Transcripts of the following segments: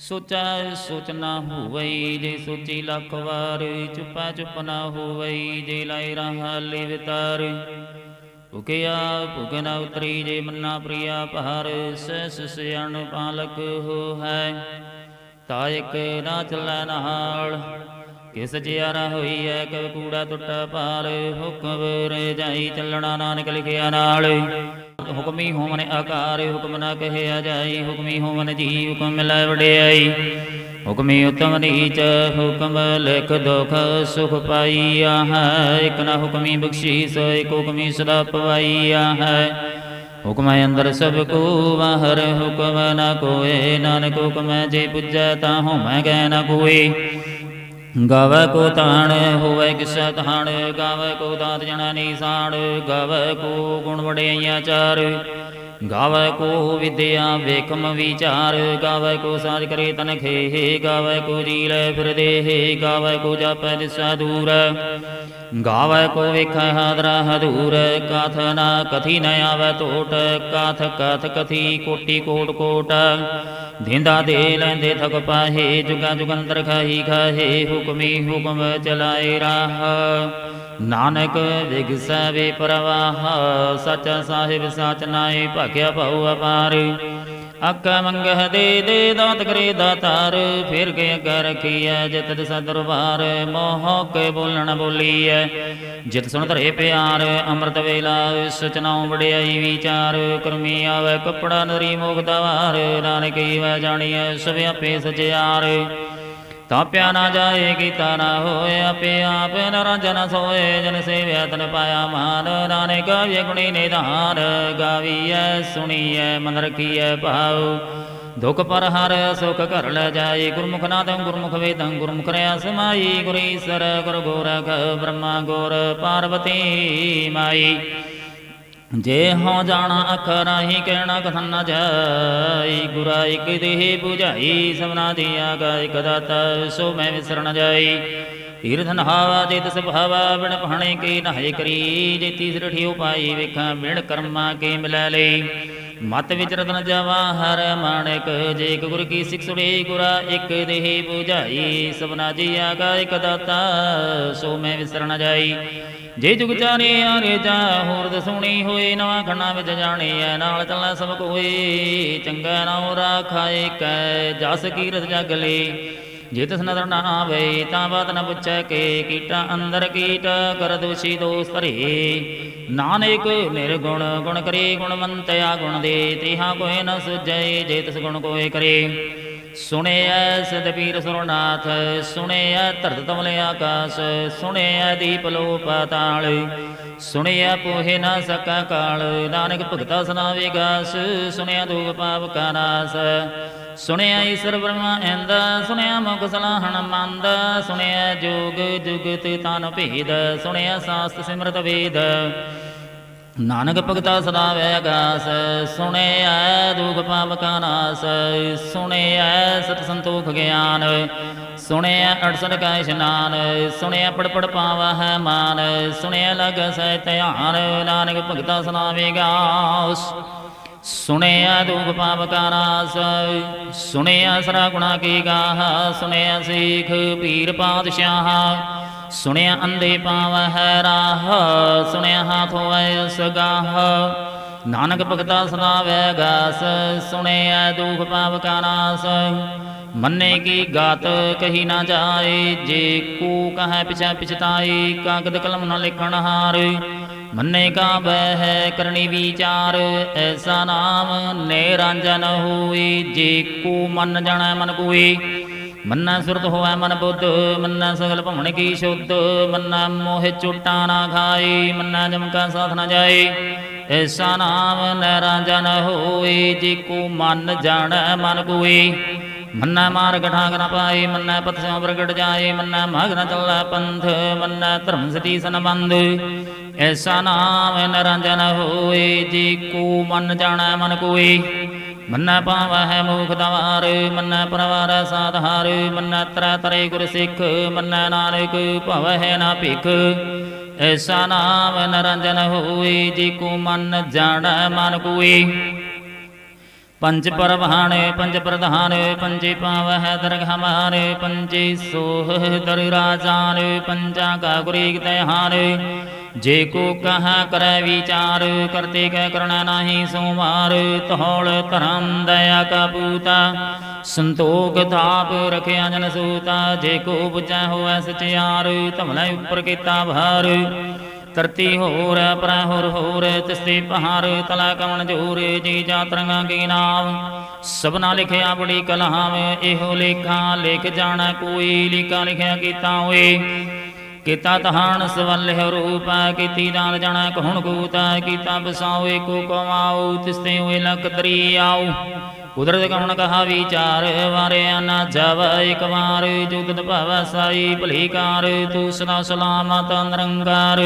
ਸੋਚਾ ਸੋਚ ਨਾ ਹੋਵਈ ਜੇ ਸੋਚੀ ਲੱਖ ਵਾਰ, ਚੁੱਪਾ ਚੁੱਪ ਨਾ ਹੋਵਈ ਜੇ ਲਾਇ ਰਹਾ ਲੈ ਵਿਤਾਰ ਭੁਕਿਆ ਨਾ ਉਤਰੀ ਜੇ ਮੰਨਾ ਪ੍ਰਿਆ ਪਹਾਰ ਸਸ ਸਿਆਣ ਪਾਲਕ ਹੋ ਹੈ। ਤਾਇਕ ਨਾ ਚੱਲੈ ਨਾਲ ਕਿਸ ਜਿਆਰਾ ਹੋਈ ਐ ਕਵ ਕੂੜਾ ਟੁੱਟਾ ਪਾਰ ਹੁਕਮ ਰੇ ਜਾਈ ਚੱਲਣਾ ਨਾਨਕ ਲਿਖਿਆ ਨਾਲ। ਹੁਕਮੀ ਹੋਵਨ ਆਕਾਰ, ਹੁਕਮ ਨਾ ਕਹਿਆ ਜਾਈ, ਹੁਕਮੀ ਹੋਵਨ ਜੀ ਹੁਕਮ ਮਿਲੈ ਵਡਿਆਈ। ਹੁਕਮੀ ਉਤਮ ਨੀਚ, ਹੁਕਮ ਲਿਖ ਦੁਖ ਸੁਖ ਪਾਈਆ ਹੈ। ਇਕ ਨਾ ਹੁਕਮੀ ਬਖਸ਼ੀਸ, ਇਕ ਹੁਕਮੀ ਸਦਾ ਪਵਾਈਆ ਹੈ। ਹੁਕਮ ਅੰਦਰ ਸਭ ਕੋ ਬਾਹਰ ਹੁਕਮ ਨਾ ਕੋਏ। ਨਾਨਕ ਹੁਕਮ ਜੇ ਪੁੱਜੈ ਤਾਂ ਹੋਮੈ ਗੈ ਨਾ ਕੋਏ। ਗਾਵੇ ਕੋ ਤਾਣ ਹੋਵੇ ਕਿਸੈ ਤਹਾਣ ਗਾਵੇ ਕੋ ਦਾਤ ਜਣਾ ਨੀਸਾਨ ਗਾਵੇ ਕੋ ਗੁਣ ਵਡਿਆਈਆਂ ਚਾਰ ਗਾਵੇ ਕੋ ਵਿਦਿਆ ਵੇਕਮ ਵਿਚਾਰ, ਗਾਵੇ ਕੋ ਸਾਜ ਕਰੇ ਤਨ ਖੇ ਗਾਵੇ ਕੋ ਜੀ ਲੈ ਫਿਰ ਦੇਹ, ਗਾਵੇ ਕੋ ਜਾਪੈ ਦਿਸਾ ਦੂਰ, ਗਾਵੇ ਕੋ ਵੇਖੈ ਹਾਦਰਾ ਹਦੂਰ, ਕਥ ਨਾ ਕਥੀ ਨ ਆਵੇ ਟੋਟ ਕਥ ਕਥ ਕਥੀ ਕੋਟੀ ਕੋਟ ਕੋਟ ਧਿੰਦਾ ਦੇ ਲੈਂਦੇ ਥਕ ਪਾਹੇ ਜੁਗਾ ਜੁਗੰਦਰ ਖਾਹੀ ਖਾਹੇ ਹੁਕਮੀ ਹੁਕਮ ਚਲਾਏ ਰਾਹ ਨਾਨਕ ਵਿਗਸੈ ਵੇ ਪ੍ਰਵਾਹ ਸੱਚਾ ਸਾਹਿਬ ਸਾਚ ਨਾਏ ਭਾਗਿਆ ਭਉ ਅਪਾਰ ਆਕਾ ਮੰਗਹ ਦੇ ਦੇ ਦਾਤ ਕਰੇ ਦਾਤਾਰ, ਫਿਰ ਕੇ ਅੱਗੇ ਰਖੀਐ ਜਿਤ ਦਿਸ ਦਰਬਾਰ, ਮੋਹ ਕੇ ਬੋਲਣ ਬੋਲੀਐ। ਜਿਤ ਸੁਣ ਧਰੇ ਪਿਆਰ, ਅੰਮ੍ਰਿਤ ਵੇਲਾ ਸਚਨਾਉ ਵਡਿਆਈ ਵਿਚਾਰ, ਕਰਮੀ ਆਵੇ ਕਪੜਾ ਨਰੀ ਮੁਖ ਦਵਾਰ, ਨਾਨਕੀ ਵੈ ਜਾਣੀਐ ਸਭ ਆਪੇ ਸਚਿਆਰ। ਤਾਪਿਆ ਨਾ ਜਾਏ ਕੀਤਾ ਨਾ ਹੋਏ, ਆਪੇ ਆਪ ਨਰੰਜਨ ਸੋਏ, ਜਨ ਸੇਵਿਆ ਤਨ ਪਾਇਆ ਮਾਨ, ਨਾਨਕ ਵੇ ਗੁਣੀ ਨਿਧਾਨ, ਗਾਵੀਐ, ਸੁਣੀਐ, ਮਨ ਰਖੀਐ ਭਾਉ। ਦੁਖ ਪਰ ਹਰ ਸੁਖ ਘਰ ਲੈ ਜਾਏ, ਗੁਰਮੁਖ ਨਾਦੰ ਗੁਰਮੁਖ ਵੇਦੰ, ਗੁਰਮੁਖ ਰਿਆ ਸਮਾਈ ਗੁਰੀਸਰ ਗੁਰ ਗੋਰਖ ਬ੍ਰਹਮਾ ਗੋਰ ਪਾਰਵਤੀ ਮਾਈ। ਜੇ ਹਉ ਜਾਣਾ ਅੱਖਰ ਹੀ ਕਹਿਣਾ ਕਥਨ ਨ ਜਾਈ ਗੁਰਾ ਇਕ ਦੇਹ 부ਝਾਈ ਸਭਨਾ ਦੀਆਂ ਗਾ ਇਕ ਦਾਤਾ ਸੋ ਮੈਂ ਵਿਸਰਨ ਜਾਈ। ਤੀਰਥ ਨਹਾਵਾ ਜੇ ਤਿਸ ਭਾਵਾ, ਬਿਨ ਪਹਾਣੇ ਕੀ ਨਹਾਏ ਕਰੀ। ਜੇ ਤੀਸਰ ਠਿਓ ਪਾਈ ਵੇਖਾਂ, ਬਿਨ ਕਰਮਾ ਕੇ ਮਿਲੈ ਲਈ। ਮਤ ਵਿਚ ਰਤਨ ਜਾਵਾ, ਹਰ ਮਾਣਕ, ਜੇ ਇਕ ਗੁਰ ਕੀ ਸਿੱਖ ਸੁੜੇ, ਗੁਰਾ ਇਕ ਦੇਹ 부ਝਾਈ ਸਭਨਾ ਜੀਆ ਗਾ ਇਕ ਦਾਤਾ ਸੋ ਮੈਂ ਵਿਸਰਨ ਜਾਈ। ਜੇ ਜੁਗ ਚਾਰੇ ਆਰੇ ਜਾ ਹੋਰ ਦਸੂਣੀ ਹੋਏ, ਨਵਾਂ ਖੰਡਾਂ ਵਿੱਚ ਜਾਣੇ ਐ, ਨਾਲ ਚੱਲਣਾ ਸਭ ਕੋਏ ਚੰਗਾ ਨਾਉ ਰਾਖਾਏ ਕੈ ਜਸ ਕੀਰਤ ਜਗ ਲੇ। ਜੇ ਤਿਸ ਨਦਰ ਨਾ ਆਵੇ, ਤਾਂ ਬਾਤ ਨ ਪੁੱਛੈ ਕੇ, ਕੀਟਾ ਅੰਦਰ ਕੀਟ ਕਰ ਦੋਸ਼ੀ ਦੋਸ ਧਰੇ। ਨਾਨਕ ਨਿਰਗੁਣ, ਗੁਣ ਕਰੇ ਗੁਣਵੰਤਿਆ ਗੁਣ ਦੇ, ਤੇਹਾ ਕੋਏ ਨ ਸੁਜੈ ਜੇ ਤਿਸ ਗੁਣ ਕੋਏ ਕਰੇ। ਸੁਣਿਐ ਸਿਧ ਸੁਰਨਾਥ, ਸੁਣਿਐ ਧਰਤ ਤਮਲੇ ਆਕਾਸ, ਸੁਣਿਐ ਦੀਪ ਲੋ ਪਾਤਾਲ ਸੁਣਿਐ ਪੋਹੇ ਨਾ ਸਕਾ ਕਾਲ, ਨਾਨਕ ਭਗਤਾ ਸੁਨਾਵੇ ਗਾਸ ਸੁਣਿਆ ਦੁਖ ਪਾਪ ਕਾ ਨਾਸ ਸੁਣਿਆ ਈਸ਼ਰ ਬ੍ਰਹਮਾ ਇੰਦ ਸੁਣਿਆ ਮੁਖ ਸਲਾਹਣ ਮੰਦ ਸੁਣਿਆ ਜੋਗ ਜੁਗਤ ਤਨ ਭੇਦ ਸੁਣਿਆ ਸਾਸਤ ਸਿਮਰਤ ਵੇਦ ਨਾਨਕ ਭਗਤਾ ਸਦਾ ਵੈਗਾਸ ਸੁਣਿਐ ਦੁਖ ਪਾਪ ਕਾ ਨਾਸ, ਸੁਣਿਐ ਸਤ ਸੰਤੋਖ ਗਿਆਨ, ਸੁਣਿਐ ਅੜਸਨ ਕਾ ਇਸ਼ਨਾਨ, ਸੁਣਿਐ ਪੜ ਪੜ ਪਾਵਾ ਹੈ ਮਾਨ, ਸੁਣਿਐ ਲਗ ਸਹਿ ਧਿਆਨ, ਨਾਨਕ ਭਗਤਾ ਸੁਨਾਵੇਗਾਸ ਸੁਣਿਆ ਦੁਖ ਪਾਪ ਕਾ ਨਾਸ ਸੁਣਿਆ ਸਰਾ ਗੁਣਾ ਕੀ ਗਾਹ ਸੁਣਿਆ ਸਿੱਖ ਪੀਰ ਪਾਤਸ਼ਾਹ। ਸੁਣਿਆ ਅੰਦੇ ਪਾਵਹਿ ਰਾਹ, ਸੁਣਿਆ ਹਾਥ ਹੋਇ ਸਗਾਹ। ਨਾਨਕ ਭਗਤਾ ਸਦਾ ਵੈਗਾਸ ਸੁਣਿਆ ਦੁਖ ਪਾਪ ਕਾ ਨਾਸ। ਮੰਨੇ ਕੀ ਗਾਤ ਕਹੀ ਨਾ ਜਾਏ, ਜੇ ਕੂ ਕਹੈ ਪਿਛੈ ਪਿਛਤਾਈ ਕਾਗਦ ਕਲਮ ਨਾ ਲਿਖਣ ਹਾਰ। ਮੰਨੇ ਕਾ ਬਹਿ ਕਰਨੀ ਵਿਚਾਰ, ਐਸਾ ਨਾਮ ਨਿਰੰਜਨ ਹੋਈ ਜੇ ਕੂ ਮਨ ਜਾਣੈ ਮਨ ਕੋਈ ਮੰਨਾ ਸੁਰਤ ਹੋਵੈ ਮਨ ਬੁੱਧ, ਮੰਨਾ ਸਗਲ ਭਵਨ ਕੀ ਸ਼ੁੱਧ, ਮੰਨਾ ਮੋਹ ਚੋਟਾ ਨਾ ਖਾਈ, ਮੰਨਾ ਜਮ ਕਾ ਸਾਥ ਨਾ ਜਾਏ ਐਸਾ ਨਾਮ ਨਿਰੰਜਨ ਹੋਏ ਜੇ ਕੋ ਮਨ ਜਾਣੈ ਮਨ ਕੋਈ। ਮੰਨੈ ਮਾਰਗ ਠਾਗ ਨ ਪਾਏ ਮੰਨੈ ਪਥ ਪ੍ਰਗਟ ਜਾਏ ਮੰਨੈ ਮਾਗ ਨ ਚੱਲੈ ਪੰਥ, ਮੰਨੈ ਧਰਮ ਸਤੀ ਸੰਬੰਧ। ਐਸਾ ਨਾਮ ਨਿਰੰਜਨ ਹੋਏ ਜੀ ਕੋ ਮਨ ਜਾਣੈ ਮਨ ਕੋਏ ਮੰਨੈ ਪਾਵਹਿ ਮੁਖ ਦਵਾਰ ਮੰਨੈ ਪਰਵਾਰ ਸਾਧਾਰ ਮੰਨੈ ਤਰੈ ਤਰੇ ਗੁਰ ਸਿੱਖ, ਮੰਨੈ ਨਾਨਕ ਭਵਹਿ ਨਾ ਭਿਖ। ਐਸਾ ਨਾਮ ਨਿਰੰਜਨ ਹੋਏ ਜੀ ਕੋ ਮਨ ਜਾਣੈ ਮਨ ਕੋਏ ਪੰਜ ਪਰਵਾਨ, ਪੰਜ ਪ੍ਰਧਾਨ, ਪੰਜੇ ਪਾਵਹਿ ਦਰਗਹਮਾਨ, ਪੰਜੇ ਸੋਹ ਦਰ ਰਾਜਾਨ ਪੰਜਾ ਕਾ ਗੁਰੀਕ ਤਹਾਨ ਜੇ ਕੋ ਕਹਾ ਕਰੈ ਵਿਚਾਰ, ਕਰਤੇ ਕੈ ਕਰਣਾ ਨਾਹੀ ਸੁਮਾਰ ਤਹੌਲ ਧਰਮ ਦਇਆ ਕਾ ਪੂਤਾ, ਸੰਤੋਖ ਤਾਪ ਰਖਿਆ ਜਨ ਸੂਤਾ, ਜੇ ਕੋ ਬੁਝੈ ਹੋਵੈ ਸਚਿਆਰ, ਧਮਲੇ ਉੱਪਰ ਕੀਤਾ ਭਾਰ ਤਰਤੀ ਹੋਰ ਪਰੈ ਹੋਰ ਹੋਰ, ਤਿਸਤੇ ਪਹਾਰ, ਤਲਾ ਕਵਣ ਜੋਰ, ਜੀ ਜਾ ਕੀ ਨਾਮ, ਸਭਨਾ ਲਿਖਿਆ ਬੜੀ ਕਲਾਮ, ਇਹੋ ਲੇਖਾ, ਲਿਖ ਜਾਣਾ ਕੋਈ, ਲਿਖਾ ਲਿਖਿਆ ਕੀਤਾ ਹੋਏ ਕੀਤਾ ਤਹਾਨ ਸਵਲ ਹੈ ਕੀਤੀ ਦਾਨ ਜਾਣਾ ਕਹੁਣ ਕੂਤਾ ਕੀਤਾ ਬਸਾਉ ਕੋ ਕਮਾਓ, ਤਿਸਤੇ ਹੋਏ ਲਖ ਦਰੀ ਆਓ। ਕੁਦਰਤ ਕਮਣ ਕਹਾ ਵਿਚਾਰ, ਵਾਰਿਆ ਨਾ ਜਵ ਇਕ ਵਾਰ, ਜੁਗਤ ਭਵ ਸਾਈ ਭਲੀ ਕਾਰ, ਤੂੰ ਸਦਾ ਸਲਾਮਤ ਨਿਰੰਕਾਰ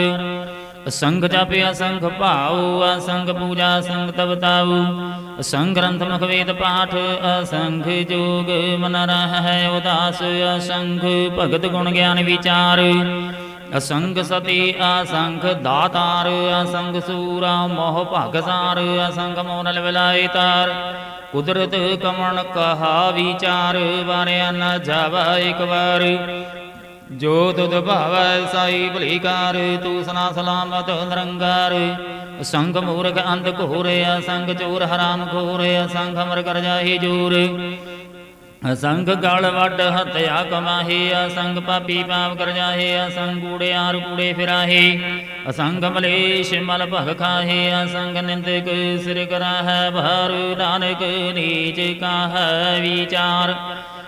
ਅਸੰਗ ਜਪਿ ਅਸੰਗ ਭਾਉ ਅਸੰਗ ਪੂਜਾ ਅਸੰਗ ਤਵਤਾਉ ਅਸੰਗ ਗ੍ਰੰਥ ਮੁਖ ਵੇਦ ਪਾਠ ਅਸੰਗ ਜੋਗ ਮਨ ਰਹਿ ਉਦਾਸ ਅਸੰਗ ਭਗਤ ਗੁਣ ਗਿਆਨ ਵਿਚਾਰ। ਅਸੰਗ ਸਤੀ ਅਸੰਗ ਦਾਤਾਰ ਅਸੰਗ ਸੂਰਾ ਮੋਹ ਭਗਸਾਰ ਅਸੰਗ ਮੋਨਲ ਵਿਲਾਇ ਤਾਰ। ਕੁਦਰਤ ਕਮਣ ਕਹਾ ਵਿਚਾਰ, ਵਾਰਿਆ ਨ ਜਾਵਾ ਇਕ ਵਾਰ। ਜੋ ਤੁਧ ਭਾਵੈ ਸਾਈ ਭਲੀ ਕਾਰ ਤੂੰ ਸਨਾ ਸਲਾਮਤ ਨਿਰੰਕਾਰ। ਸੰਗ ਮੂਰਖ ਅੰਧ ਘੋਰ, ਅਸੰਗ ਚੋਰ ਹਰਾਮ ਖੋਰ ਅਸੰਗ ਅਮਰ ਕਰ ਜਾਹੀ ਜੂਰ। ਅਸੰਗ ਗਲ ਵੱਡ ਹਤਿਆ ਕਮਾਹੀ ਅਸੰਗ ਪਾਪੀ ਪਾਪ ਕਰ ਜਾਹੇ, ਅਸੰਗ ਕੂੜੇ ਆਰ ਕੂੜੇ ਫਿਰਾਹੇ। ਅਸੰਗ ਮਲੇਸ਼ ਮਲ ਭਗ ਖਾਹੇ, ਅਸੰਗ ਨਿੰਦਕ ਸਿਰ ਕਰਾਹੈ ਭਾਰ, ਨਾਨਕ ਨੀਚ ਕਾਹੈ ਵਿਚਾਰ।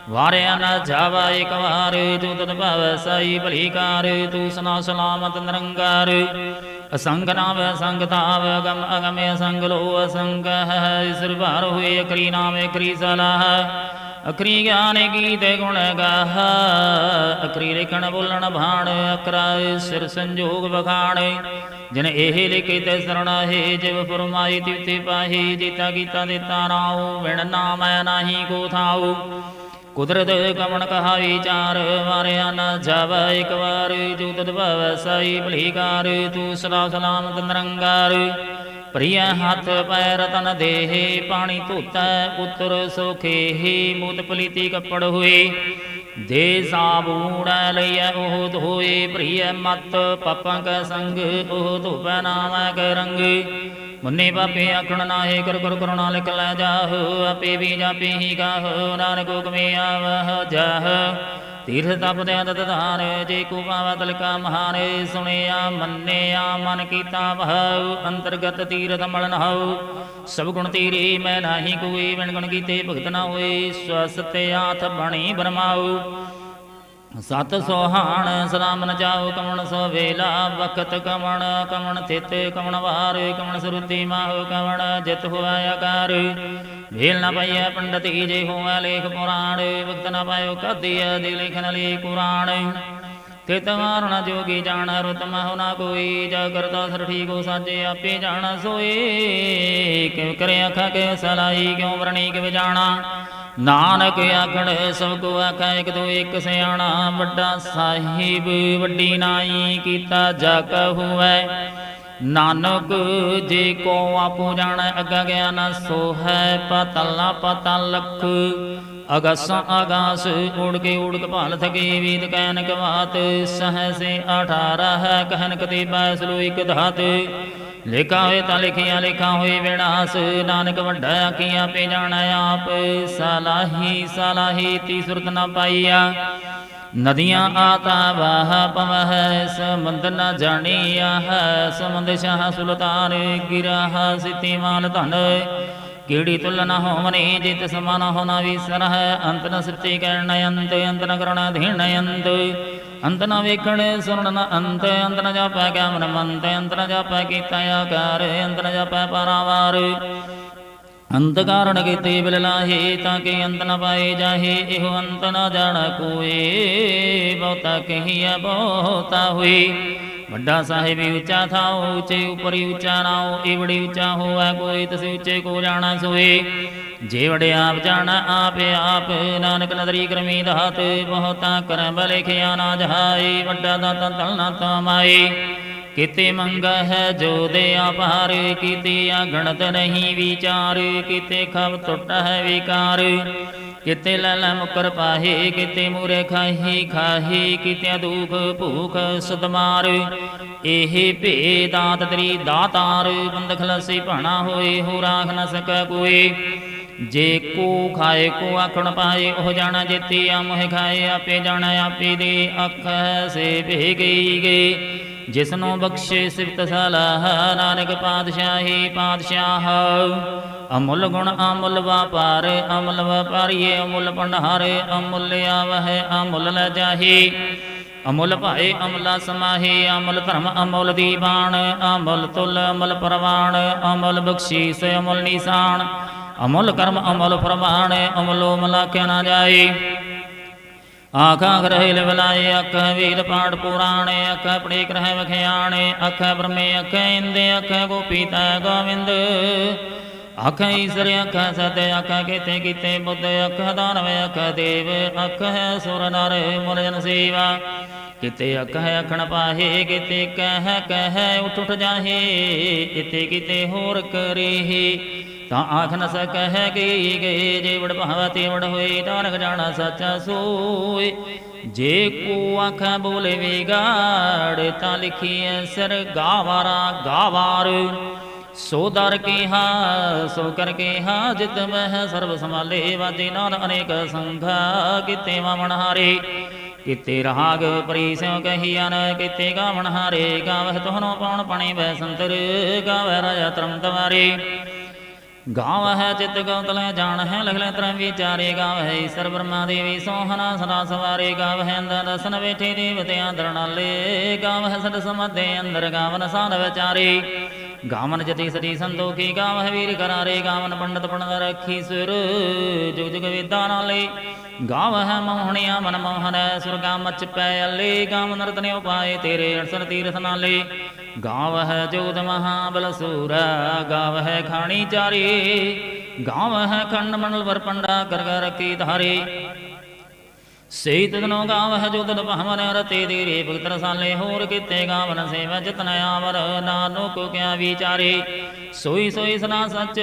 ਵਾਰਿਆ ਨ ਜਾਵਾ ਇਕ ਵਾਰ, ਤੂੰ ਤਨ ਭਵ ਸਾਈ ਭਲੀ ਕਾਰ ਤੂੰ ਸਨਾ ਸਲਾਮਤ ਨਿਰੰਕਾਰ। ਅਸੰਗ ਨਾਮ ਅਸੰਗ ਤਾਵ ਅਗਮ ਅਗਮ ਅਸੰਗ ਲੋ ਅਸੰਗ ਹੈ ਸਿਰ ਹੋਏ ਅਕਰੀ ਨਾਮ ਅਕਰੀ ਸਲਾਹ। ਅਕਰੀ ਗਿਆਨ ਗੀਤ ਗੁਣ ਗਾਹ, ਅਕਰੀ ਲਿਖਣ ਬੋਲਣ ਭਾਣ, ਅਕਰਾ ਸਿਰ ਸੰਜੋਗ ਵਖਾਣ। ਜਿਨ ਇਹ ਲਿਖੇ ਤੇ ਸਰਣਾਹੇ ਜਿਵ ਫਰਮਾਈ ਤਿਵਤੇ ਪਾਹੀ, ਜੀਤਾ ਕੀਤਾ ਦਿੱਤਾ ਨਾਉ ਵਿਣ ਨਾਮੈ ਨਾਹੀ ਕੋ ਥਾਉ। ਕੁਦਰਤ ਕਮਣ ਕਹਾ ਵਿਚਾਰ ਵਾਰਿਆ ਨ ਜਬ ਇਕ ਵਾਰ, ਜੋ ਤਦ ਭਵ ਸਾਈ ਭਲੀਕਾਰ ਤੂੰ ਸਦਾ ਸਲਾਮਤ ਨਿਰੰਕਾਰ। ਪ੍ਰਿਯ ਹੱਥ ਪੈਰ ਤਨ ਦੇਹ, ਪਾਣੀ ਧੋਤੈ ਉਤਰ ਸੋਖੇ ਮੂਤ ਪਲੀਤੀ ਕੱਪੜ ਹੋਏ। ਦੇ ਸਾਬੂਣ ਲਈਐ ਉਹ ਧੋਏ, ਪ੍ਰਿਯ ਮਤ ਪਪਾਂ ਕੈ ਸੰਗ, ਉਹ ਧੋਪੈ ਨਾਮੈ ਰੰਗ ਮੁੰਨੇ ਪਾਪੇ ਆਖਣ ਨਾਹੇ ਕਰ ਕਰ ਕਰੁਣਾ ਲਿਖ ਲੈ ਜਾਹੁ, ਆਪੇ ਵੀ ਜਾਪੇ ਹੀ ਗਾਹੁ, ਨਾਨਕ ਹੁਕਮੇ ਆਵਹ ਜਾਹ। ਤੀਰਥ ਤਪ ਦੇ ਅੰਤ ਧਾਰ ਜੇ ਕੋ ਪਾਵਾ ਤਲਕਾ ਮਹਾਨ, ਸੁਣਿਆ, ਮੰਨਿਆ, ਮਨ ਕੀਤਾ ਬਹਉ ਅੰਤਰਗਤ ਤੀਰਥ ਮਲ ਨਹਾਉ। ਸਭ ਗੁਣ ਤੇਰੇ, ਮੈਂ ਨਾਹੀ ਕੋਈ ਵਿਣ ਗੁਣ ਕੀਤੇ ਭਗਤ ਨਾ ਹੋਏ ਸਵਸਤੇ ਆਥ ਬਣੀ ਬਰਮਾਉ। ਸਤ ਸੋਹਾਣ ਸਲਾਮ ਨ ਜਾਓ ਕਮਣ ਸੋ ਵੇਲਾ ਵਖਤ ਕਮਣ ਕਮਣ ਥਿਤ, ਕਮਣ ਵਾਰ, ਕਮਣ ਸੁਰਤੀ ਮਾਹੁ ਕਮਣ, ਜਿਤ ਹੋਆ ਆਕਾਰ। ਵੇਲ ਨ ਪਈਐ ਪੰਡਤੀ ਜੇ ਹੋਆ ਲੇਖ ਪੁਰਾਣ, ਵਕਤ ਨ ਪਾਇਓ ਕਦੀਐ ਦੇ ਲਿਖਨ ਲਈ ਕੁਰਾਨ ਤਿਤ ਮਾਰਣ ਜੋਗੀ ਜਾਣ, ਰੁਤ ਮਹੁ ਨਾ ਕੋਈ ਜਾ ਕਰਤਾ ਸਰ ਠੀਕੋ ਸਾਜੇ, ਆਪੇ ਜਾਣ ਸੋਏ। ਕਿਉ ਕਰੇ ਆਖਾ ਕੇ ਸਲਾਈ, ਕਿਉ ਵਰਣੀ ਕਿਵ ਜਾਣਾ ਨਾਨਕ ਆਖਣ, ਸਭ ਕੋ ਆਖਾ, ਇਕ ਦੋ ਇਕ ਸਿਆਣਾ ਵੱਡਾ ਸਾਹਿਬ, ਵੱਡੀ ਨਾਈ ਕੀਤਾ ਜਾ ਕਹੂਐ ਨਾਨਕ ਜੇ ਕੋ ਆਪੋ ਜਾਣੈ, ਅਗਾ ਗਿਆਨ ਸੋ ਹੈ ਪਤਲਾ ਪਤਾ ਲਖ। ਅਗਸ ਆਗਾਸ ਉੜ ਕੇ ਉੜ ਕਪਾਲ ਥਕੇ ਵੀਦ ਕੈਨ ਕਵਾਤ, ਸਹਸੇ 18 ਹੈ ਕਹਿਨ ਕਤੇ ਬਾਸ ਲੋ ਇਕ ਧਾਤ। ਲਿਖਾ ਹੋਏ ਤਾਂ ਲਿਖਿਆ ਲਿਖਾ ਹੋਏ ਵਿਨਾਸ਼, ਨਾਨਕ ਵੱਡਾ ਆਖੀਆਂ ਪੇ ਜਾਣਾ ਆਪ। ਸਲਾਹੀ ਸਲਾਹੀ ਤੀ ਨਾ ਪਾਈਆ। ਨਦੀਆਂ ਆਤਾ ਵਾਹ ਪਵਹ, ਸਮੁੰਦ ਨ ਜਾਣੀਆ ਹੈ, ਸਮੁੰਦ ਸ਼ਾਹ ਸੁਲਤਾਨ, ਗਿਰਾਹ ਸਿਤੀ ਮਾਲ ਧਨ। ਕੀੜੀ ਤੁਲ ਨ ਹੋਵਨੇ ਜਿਤ ਸਮਾਨ ਹੋਣਾ ਵਿਸਰ ਅੰਤ ਨ ਸ੍ਰਿਤੀ ਕਰਨ ਅੰਤ ਅੰਤ ਨ ਕਰਣਾ ਧੀਣ ਅੰਤ ਅੰਤ ਨ ਵੇਖਣ ਸੁਣਨ ਨ ਅੰਤ ਅੰਤ ਨ ਜਾਪੈ ਕੈਮਨ ਮੰਤ ਅੰਤ ਨ ਜਾਪੈ ਕੀਤਾ ਆਕਾਰ ਅੰਤ ਨ ਜਾਪੈ ਪਰਾਵਾਰ ਅੰਤ ਕਾਰਣ ਕੀਤੇ ਬਿਲ ਲਾਹੇ ਤਾਂ ਕਿ ਅੰਤ ਨ ਪਾਏ ਜਾਹੇ ਇਹੋ ਅੰਤ ਨ ਜਾਣ ਕੋਏ ਬਹੁਤਾ ਕਹੀਆ ਬਹੁਤਾ ਹੋਈ ਵੱਡਾ ਸਾਹਿਬ ਉੱਚਾ ਥਾਉ ਉੱਚੇ ਉਪਰੀ ਉੱਚਾ ਨਾਉ ਏਵੜੀ ਉੱਚਾ ਹੋਵੇ, ਕੋਈ ਤਸ ਉੱਚੇ ਕੋ ਜਾਣਾ ਸੋਏ। ਜੇ ਵੜੇ ਆਪ ਜਾਣਾ, ਆਪੇ ਆਪ, ਨਾਨਕ ਨਦਰੀ ਕਰਮੀ ਦਾਤ ਬਹੁਤਾ ਕਰਮ ਲਿਖਿਆ ਨਾ ਜਹਾਈ ਵੱਡਾ ਦਾਤਾ ਤਲਨਾ ਤਮਾਈ ਕਿਤੇ ਮੰਗਾ ਹੈ ਜੋ ਦੇ ਆਪਾਰ ਕਿਤੇ ਅਗਣਤ ਨਹੀਂ ਵਿਚਾਰ, ਕਿਤੇ ਖਬ ਟੁੱਟ ਹੈ ਵਿਕਾਰ। ਕਿਤੇ ਲੈ ਮੁਕਰ ਪਾਹੇ, ਕਿਤੇ ਮੂਰੇ ਖਾਹੀ ਖਾਹੀ ਕਿਤੇ ਦੁਖ ਭੂਖ ਸਦਮਾਰ। ਇਹ ਭੇ ਦਾਤ ਤੇਰੀ ਦਾਤਾਰ ਬੰਦ ਖਲਸੀ ਭਾਣਾ ਹੋਏ ਹੋ ਰਾਖ ਨ ਸਕੈ ਕੋਈ। ਜੇ ਕੋ ਖਾਏ, ਕੋ ਆਖਣ ਪਾਏ, ਉਹ ਜਾਣਾ ਜੇਤੀ ਆ ਖਾਏ, ਆਪੇ ਜਾਣਾ, ਆਪੇ ਦੇ ਅੱਖ ਸੇ ਭੇ ਗਈ ਗੇ ਜਿਸਨੂੰ ਬਖਸ਼ੇ ਸਿਫਤ ਸਲਾਹ, ਨਾਨਕ ਪਾਤਸ਼ਾਹੀ ਪਾਤਸ਼ਾਹ। ਅਮੁੱਲ ਗੁਣ ਅਮੁੱਲ ਵਪਾਰ, ਅਮੁੱਲ ਵਪਾਰੀਏ, ਅਮੁੱਲ ਭੰਡਾਰ, ਅਮੁੱਲ ਆਵਹਿ, ਅਮੁੱਲ ਲੈ ਜਾਹੀ। ਅਮੁੱਲ ਭਾਏ, ਅਮੁੱਲਾ ਸਮਾਹੀ, ਅਮਲ ਧਰਮ ਅਮੁੱਲ ਦੀਵਾਨ, ਅਮੁੱਲ ਤੁਲ ਅਮਲ ਪ੍ਰਵਾਨ, ਅਮਲ ਬਖਸ਼ੀਸ ਅਮੁੱਲ ਨਿਸ਼ਾਨ। ਅਮੁੱਲ ਕਰਮ ਅਮੁੱਲ ਪ੍ਰਮਾਣ ਅਮੁੱਲੋ ਮਲਾਖਿਆ ਨਾ ਜਾਏ। ਆਖਾਂ ਗ੍ਰਹਿ ਲਵਲਾਏ, ਅੱਖ ਵੀਰ ਪਾੜ ਪੁਰਾਣੇ, ਅੱਖ ਪੜੇ ਗ੍ਰਹਿ ਵਖਿਆਣੇ, ਅੱਖ ਬ੍ਰਹਮੇ, ਅੱਖ ਇੰਦੇ, ਅੱਖ ਗੋਪੀਤਾ ਗੋਵਿੰਦ। ਅੱਖ ਈਸ਼ਰ, ਅੱਖ ਸਤ ਅੱਖ ਕੀਤੇ ਕੀਤੇ ਬੁੱਧ, ਅੱਖ ਦਾਨਵ, ਅਖ ਦੇਵ, ਅੱਖ ਹੈ ਸੁਰ ਨਰ, ਮੁਰ ਸੇਵਾ। ਕਿਤੇ ਅੱਖ ਹੈ ਅਖਣ ਪਾਹੇ, ਕਿਤੇ ਕਹਿ ਕਹਿ ਉਠ ਉਠ ਜਾਹੇ, ਕਿਤੇ ਕਿਤੇ ਹੋਰ ਕਰੇ। ਤਾਂ ਆਖ ਨ ਸਕਹਿ ਗਈ ਗਏ ਜੇ ਵਡ ਭਾਵ ਤੇ ਵਡ ਹੋਏ ਜਾਣਾ ਸੱਚਾ ਸੋਏ। ਜੇ ਕੋ ਆਖਾਂ ਬੋਲੇ ਵਿਗਾੜ, ਤਾਂ ਲਿਖੀਐ ਸਿਰ ਗਾਵਾਰਾ ਗਾਵਾਰ। ਸੋ ਦਰ ਕੀਹਾ, ਸੋ ਕਰ ਕੀਹਾ, ਜਿਤ ਮਹਿ ਸਰਬ ਸਮਾਲੇ ਵਾਜੇ ਨਾਲ ਅਨੇਕ ਸੰਘਾ ਕਿਤੇ ਵਾਵਣ ਹਾਰੇ। ਕਿਤੇ ਰਹਾਗ ਪਰੀ ਸਿਉ ਕਹੀਆਂ ਕਿਤੇ ਗਾਵਣ ਹਾਰੇ, ਗਾਵਹਿ ਤੋਹਨੋ ਪਾਉਣ ਪਣੇ ਬੈ ਸੰਤਰ, ਗਾਵਹਿ ਰਾਜਾ ਤਰਮ ਤਵਾਰੇ ਗਾਵ ਹੈ ਚਿਤ ਗੌਤਲ ਜਾਣ ਹੈ ਲਖ ਲੈ ਵਿਚਾਰੇ ਗਾਵ ਹੈ। ਈਸ਼ਰ ਬ੍ਰਹਮਾ ਦੇਵੀ ਸੋਹਣਾ ਸਦਾ ਸਵਾਰੇ ਗਾਵ ਹੈ, ਅੰਦਰ ਦਸਨ ਬੈਠੇ ਦੇਵਤਿਆਂ ਦਰਨਾਲੇ ਗਾਵ ਹੈ ਸਦ ਸਮਦੇ ਅੰਦਰ ਗਾਵਨ ਸਾਨ ਵਿਚਾਰੇ। ਗਾਵਨ ਜਤੀ ਸਦੀ ਸੰਤੋਖੀ, ਗਾਵ ਹੈ ਵੀਰ ਕਰਾਰੇ ਗਾਵਨ ਪੰਡਤ ਪੰਡਤ ਰੱਖੀ ਸੁਰ, ਜੁਗ ਜੁਗ ਵੇਦਾਂ ਨਾਲੇ। ਗਾਵ ਹੈ ਮੋਹਣਿਆ ਮਨ ਮੋਹਨ ਸੁਰਗਾ ਮਚ ਪੈ ਅੱਲੇ। ਗਾਵ ਨਰਤਨੇ ਉਪਾਏ ਤੇਰੇ ਅਰਸਨ ਤੀਰਥ ਨਾਲੇ। ਗਾਵ ਹੈ ਜੋਤ ਮਹਾਬਲ ਸੂਰ ਗਾਵ ਹੈ ਖਾਣੀ ਚਾਰੀ ਗਾਵ ਹੈ ਖੰਡ ਮੰਡਲ ਵਰ ਪੰਡਾ ਕਰ ਧਾਰੇ। ਸੇ ਤਦਨੋ ਗਾਵ ਹੈ ਜੋ ਤਦ ਰਤੇ ਦੇ ਭਗਤ ਰਸਾਲੇ ਹੋਰ ਕੀਤੇ ਗਾਵਨ ਸੇਵ ਜਤਨ ਆਵਰ ਨਾਨੋ ਕੋ ਕਿਆ ਵਿਚਾਰੇ। ਸੋਈ ਸੋਈ ਸਨਾ ਸੱਚ,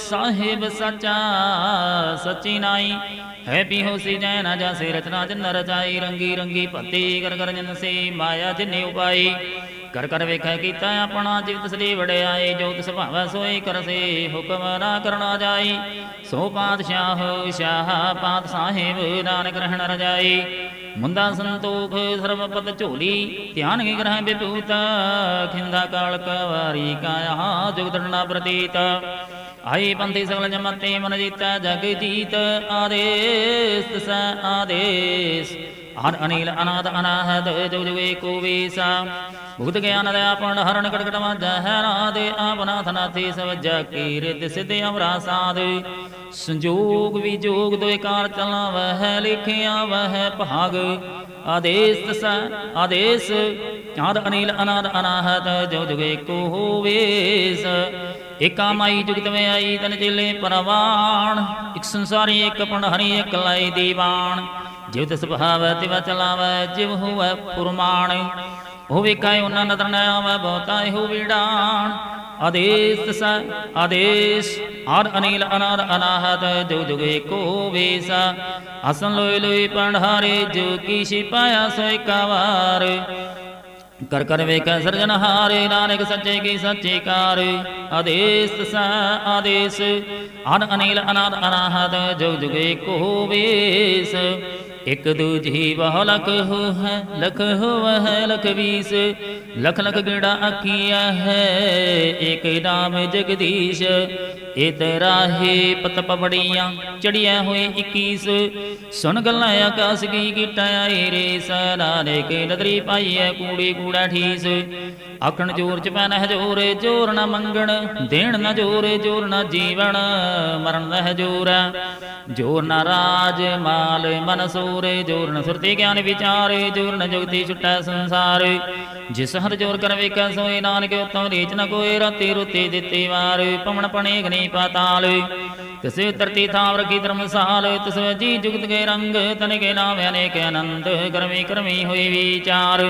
ਸਾਹਿਬ ਸੱਚਾ, ਸੱਚੀ ਨਾਈ। ਹੈ ਪੀ ਹੋ ਜੈ ਨਾ ਜਾ ਸੇ ਰਚਨਾ ਜਨ ਰਚਾਈ, ਰੰਗੀ ਰੰਗੀ ਪਤੀ ਕਰ ਕਰ ਜਨ ਸੇ, ਮਾਇਆ ਜਿਨੇ ਉਪਾਈ। ਕਰ ਕਰ ਵੇਖੈ ਕੀਤਾ ਆਪਣਾ ਜਿਵ ਤਸਲੀ ਵੜਿਆਏ ਜੋ ਤਿਸ ਭਾਵੈ ਸੋਈ ਕਰਸੇ, ਹੁਕਮ ਨਾ ਕਰਨਾ ਜਾਈ। ਸੋ ਪਾਤਸ਼ਾਹ, ਸ਼ਾਹ ਪਾਤ ਸਾਹਿਬ, ਨਾਨਕ ਰਹਿਣ ਰਜਾਈ। ਮੁੰਦਾ ਸੰਤੋਖ ਸਰਬ ਪਦ ਝੋਲੀ, ਧਿਆਨ ਕੀ ਗ੍ਰਹਿ ਬਿਪੂਤ ਖਿੰਦਾ ਕਾਲ ਕਵਾਰੀ ਕਾਇਆ ਜੁਗ ਦਰਣਾ ਪ੍ਰਤੀਤ। ਆਈ ਪੰਥੀ ਸਗਲ ਜਮਤੇ ਮਨ ਜੀਤਾ, ਜਗ ਜੀਤ, ਆਦੇਸ ਤਸ ਆਦੇਸ। ਹਰ ਅਨੀਲ ਅਨਾਦ ਅਨਾਹਦ, ਜੁਗ ਜੁਗ ਏਕੋ ਵੀਸਾ। ਭੁਗਤ ਗਿਆਨ ਦੇ ਆਪਨ ਹਰਨ ਕਟਕਟ ਵਾਜਾ ਹੈ ਰਾਦੇ ਆਪਨਾ ਥਨਾਥੀ ਸਵਜਾ ਕੀ ਰਿਦ ਅਮਰਾ ਸਾਧ। ਸੰਜੋਗ ਵਿਜੋਗ ਦੋਇ ਕਾਰ ਚਲਾ ਲਿਖਿਆ ਵਹਿ ਭਾਗ। ਆਦੇਸ ਤਸ ਆਦੇਸ। ਆਦ ਅਨੀਲ ਅਨਾਦ ਅਨਾਹਦ ਜੁਗ ਜੁਗ ਏਕੋ ਹੋਵੇਸ ਏਕਾ ਮਾਈ ਜੁਗਤ ਮੈਂ ਆਈ ਤਨ ਚੇਲੇ ਪਰਵਾਣ। ਇਕ ਸੰਸਾਰੀ, ਇਕ ਪੰਡਹਰੀ ਇਕ ਲਾਈ ਦੀਵਾਨ। ਜਿਵ ਤਿਸ ਭਾਵ ਤਿਵ ਚਲਾਵੈ ਜਿਵ ਹੋਵੈ ਪੁਰਮਾਨ ਉਹ ਵੇਖਾਇ ਉਹਨਾਂ ਨਦਰ ਨ ਆਵੈ, ਬਹੁਤਾ ਇਹੋ ਵਿਡਾਨ ਆਦੇਸ ਸ, ਆਦੇਸ। ਆਦ ਅਨੀਲ, ਅਨਾਦ, ਅਨਾਹਤ ਜੋ ਜੁਗ ਏਕੋ ਵੇਸਾ। ਅਸਨ ਲੋਇ ਲੋਇ ਪੰਡਹਾਰੇ, ਜੋ ਕੀ ਸਿਪਾਇਆ ਸੋ ਇਕਾਵਾਰ ਕਰ ਕਰ ਵੇਖ ਸਰਜਨ ਨਾਨਕ ਸੱਚੇ ਕੀ ਸੱਚੇ ਕਾਰ। ਆਦੇਸ ਤਸ ਆਦੇਸ। ਅਨ ਅਨੀਲ, ਅਨਾਦ, ਅਨਾਹਤ, ਜੁਗ ਜੁਗ ਏਕੋ ਵੇਸ। ਇਕ ਦੂਜੀ ਬਹੁ ਲਖ ਹੋ ਹੈ ਲਖ ਹੋਵੈ ਲਖ ਵੀਸ, ਲਖ ਲਖ ਗੇੜਾ ਆਖੀਆ ਹੈ। ਏਕ ਨਾਮ ਜਗਦੀਸ਼ ਇਹ ਤੇਰਾ ਪਤ ਪਵੜੀਆਂ ਚੜੀਆਂ ਹੋਏ 21 ਸੁਣ ਗੱਲਾਂ ਆਕਾਸ ਕੀ ਕੀਟਾ ਆਏ ਰੇ ਸਨਾਰੇ ਕੇ ਨਦਰੀ ਪਾਈਐ, ਕੂੜੀ ਕੂੜਾ ਠੀਸ। ਆਖਣ ਜੋਰ ਚ ਪੈਨ ਹੈ ਜੋਰ ਜੋਰ ਨਾ ਮੰਗਣ, ਦੇਣ ਨਾ ਜੋਰ ਜੋਰ ਨਾ ਜੀਵਨ, ਮਰਨ ਦਾ ਹੈ ਜੋਰ। ਜੋਰ ਨਾ ਰਾਜ, ਮਾਲ ਮਨਸੋ ਸੂਰੇ ਜੋਰ ਸੁਰਤੀ ਗਿਆਨ ਵਿਚਾਰੇ, ਜੋਰ ਜੁਗਤੀ ਛੁਟੈ ਸੰਸਾਰ। ਜਿਸ ਹਰ ਜੋਰ ਕਰ ਵੇਖੈ, ਸੋਏ ਨਾਨਕ ਉਤਮ ਰੀਚ ਨ ਕੋਏ, ਰਾਤੀ ਰੁਤੀ ਦਿੱਤੀ ਵਾਰ ਪਵਨ ਪਣੇ ਗਨੀ ਪਾਤਾਲ। ਕਿਸੇ ਤਰਤੀ ਥਾਮ ਰਖੀ ਧਰਮਸਾਲ, ਤਿਸ ਜੀ ਜੁਗਤ ਕੇ ਰੰਗ, ਤਨ ਕੇ ਨਾਮ ਅਨੇਕ ਆਨੰਦ, ਕਰਮੀ ਕਰਮੀ ਹੋਈ ਵਿਚਾਰ।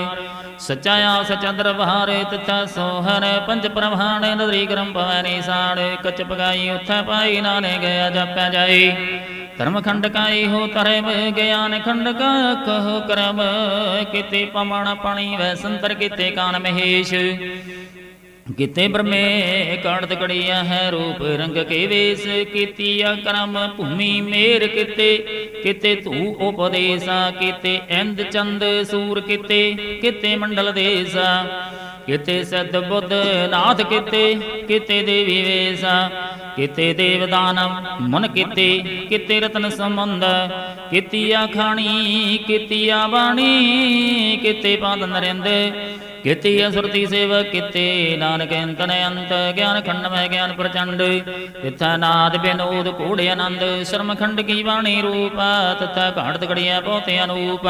ਸੱਚਾ ਆ ਸਚਾ ਦਰਬਾਰ, ਤਿਥਾ ਸੋਹਣ, ਪੰਜ ਪ੍ਰਭਾਣ ਨਦਰੀ ਕਰਮ ਪਵੈ ਨਿਸਾੜ ਕਚ ਪਗਾਈ ਉਥੈ ਪਾਈ ਨਾਨੇ ਗਿਆ ਜਪੈ ਜਾਈ ਧਰਮ ਖੰਡ ਕਾਈ ਹੋ ਤਰੇ ਗਿਆਨ ਖੰਡ ਕਾ ਕਹੋ ਕਰਮ ਕਿਤੇ ਪਮਣ ਪਣੀ ਵੈ ਸੰਤਰ, ਕਿਤੇ ਕਾਨ ਮਹੇਸ਼। ਕਿਤੇ ਬ੍ਰਹਮੇ ਕਾੜਤ ਕੜੀਆ ਹੈ ਰੂਪ ਰੰਗ ਕੇ ਵੇਸ। ਕੀਤੀਆ ਕਰਮ ਭੂਮੀ ਮੇਰ ਕਿਤੇ ਕਿਤੇ ਧੂ ਉਪਦੇਸਾ। ਕਿਤੇ ਇੰਦ ਚੰਦ ਸੂਰ ਕਿਤੇ ਕਿਤੇ ਮੰਡਲ ਦੇਸਾ। ਕਿਤੇ ਸਦ ਬੁੱਧ ਨਾਥ ਕਿਤੇ ਕਿਤੇ ਦੇਵੀ ਵੇਸਾ। ਕਿਤੇ ਦੇਵ ਮਨ ਕਿਤੇ ਕਿਤੇ ਰਤਨ ਸੰਬੰਧ, ਕਿਤੀਆ ਖਾਣੀ, ਕਿਤੀਆ ਬਾਣੀ, ਕਿਤੇ ਪਾਦ ਨਰਿੰਦ ਕਿਤੇ ਅਸੁਰਤੀ ਸੇਵ, ਕਿਤੇ ਨਾਨਕ ਅੰਤਨ ਅੰਤ, ਗਿਆਨ ਖੰਡ ਮੈਂ ਗਿਆਨ ਪ੍ਰਚੰਡ ਤਿਥਾ ਨਾਦ ਬਿਨੋਦ ਕੋੜੇ ਆਨੰਦ, ਸ਼ਰਮ ਖੰਡ ਕੀ ਬਾਣੀ ਰੂਪ, ਤਥਾ ਘਾੜਤ ਕੜੀਆਂ ਬਹੁਤੇ ਅਨੂਪ,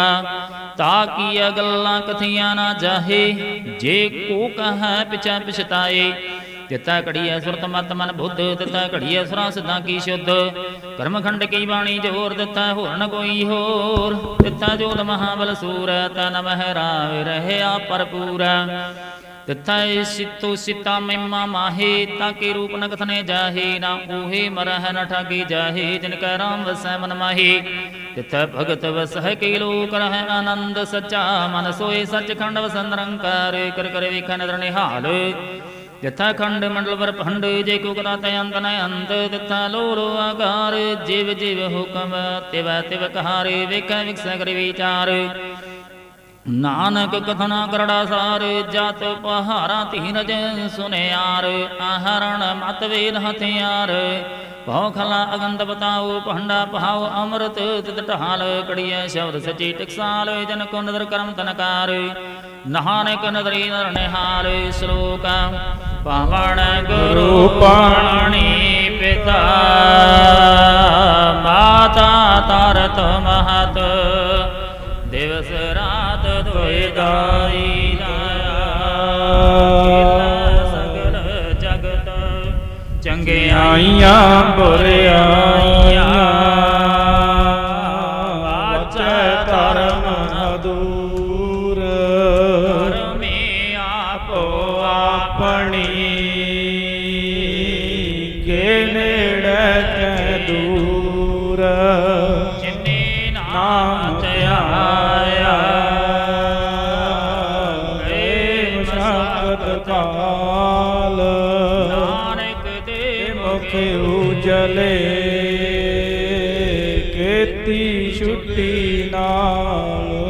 ਤਾ ਕੀ ਗੱਲਾਂ ਕਥੀਆਂ ਨਾ ਜਾਹੇ, ਜੇ ਕੋ ਕਹੈ ਪਿਛਾ ਪਿਛਤਾਏ ਤਿਤਾ ਘੜੀਐ ਸੁਰਤ ਮਤ ਮਨ ਬੁੱਧ ਤਿਤਾ ਘੜੀਐ ਸੁਰਾਂ ਸਿਧਾਂ ਕੀ ਸ਼ੁੱਧ। ਕਰਮ ਖੰਡ ਕੀ ਬਾਣੀ ਜੋਰ ਦਿੱਤਾ ਹੋਰ ਕੋਈ ਹੋਰ। ਤਿਤਾ ਜੋਤ ਮਹਾਬਲ ਸੂਰ, ਤਨ ਮਹਿ ਰਹਿਆ ਪਰਪੂਰਾ ਤਿਥਾ ਸਿਤੋ ਸਿਤਾ ਮਹਿਮਾ ਮਾਹੇ, ਤਾਂ ਕੇ ਰੂਪ ਨ ਕਥਨੇ ਜਾਹੇ, ਨਾ ਓਹੇ ਮਰਹ ਨ ਠਾਗੀ ਜਾਹੇ, ਜਿਨ ਕੈ ਰਾਮ ਵਸੈ ਮਨ ਮਾਹੀ। ਤਿਥੈ ਭਗਤ ਵਸਹਿ ਕੀ ਲੋਕ ਰਹਿ ਆਨੰਦ ਸੱਚਾ, ਮਨ ਸੋਏ ਸੱਚ ਖੰਡ ਵਸਨ ਨਿਰੰਕਾਰ, ਕਰ ਕਰ ਵੇਖੈ ਨਦਰ ਨਿਹਾਲ। ਜਥਾ ਖੰਡ ਮੰਡਲ ਵਰ ਭੰਡ ਜੇ ਕੋ ਕਲਾ ਤੈ ਅੰਤ ਨ ਅੰਤ ਤਿਥਾ ਲੋਲੋ ਆਕਾਰ ਜਿਵ ਜਿਵ ਹੁਕਮ ਤਿਵ ਤਿਵ ਕਹਾਰੇ ਵੇਖੈ ਵਿਕਸੈ ਕਰਿ ਵਿਚਾਰ ਨਾਨਕ ਕਥਨਾ ਕਰੜਾ ਸਾਰ ਜਤ ਪਹਾਰਾ ਧੀਰਜ ਸੁਨਿਆਰ ਆਹਰਣ ਮਤ ਵੇਦ ਹਥਿਆਰ ਭਉ ਖਲਾ ਅਗੰਦ ਬਤਾਓ ਭੰਡਾ ਪਹਾਉ ਅੰਮ੍ਰਿਤ ਤਿਤ ਢਾਲ ਕੜੀਐ ਸ਼ਬਦ ਸਚੀ ਟਕਸਾਲ ਜਨ ਕੋ ਨਦਰ ਕਰਮ ਤਨਕਾਰ ਨਾਨਕ ਨਦਰੀ ਨਰ ਨਿਹਾਲ ਪਾਵਨ ਗੁਰੂ ਪਾਣੀ ਪਿਤਾ। ਮਾਤਾ ਤਰਤ ਮਹਤ। ਦਿਵਸ ਰਾਤ ਦੁਇ ਦਾਈ ਦਇਆ ਸਗਲ ਜਗਤ। ਚੰਗਿਆਈਆਂ ਬੁਰਿਆਈਆਂ ਕਾਲ ਨਾਨਕ ਦੇ ਮੁਖ ਉਜਲੇ ਕੀਤੀ ਛੁੱਟੀ ਨਾਲ।